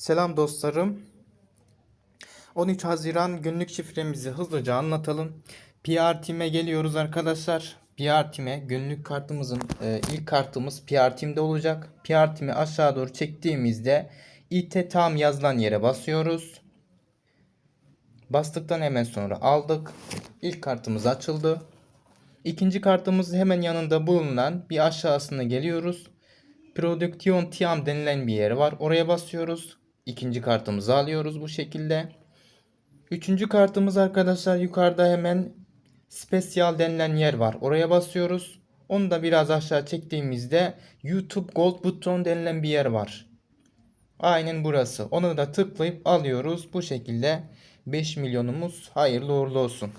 Selam dostlarım. 13 Haziran günlük şifremizi hızlıca anlatalım. PR Team'e geliyoruz arkadaşlar. PR Team'e günlük kartımızın e, ilk kartımız PR Team'de olacak. PR Team'i aşağı doğru çektiğimizde IT tam yazılan yere basıyoruz. Bastıktan hemen sonra aldık. İlk kartımız açıldı. İkinci kartımız hemen yanında bulunan bir aşağısına geliyoruz. Production Tiam denilen bir yer var. Oraya basıyoruz. İkinci kartımızı alıyoruz bu şekilde. Üçüncü kartımız arkadaşlar yukarıda hemen Special denilen yer var. Oraya basıyoruz. Onu da biraz aşağı çektiğimizde YouTube Gold buton denilen bir yer var. Aynen burası. Onu da tıklayıp alıyoruz. Bu şekilde 5 milyonumuz hayırlı uğurlu olsun.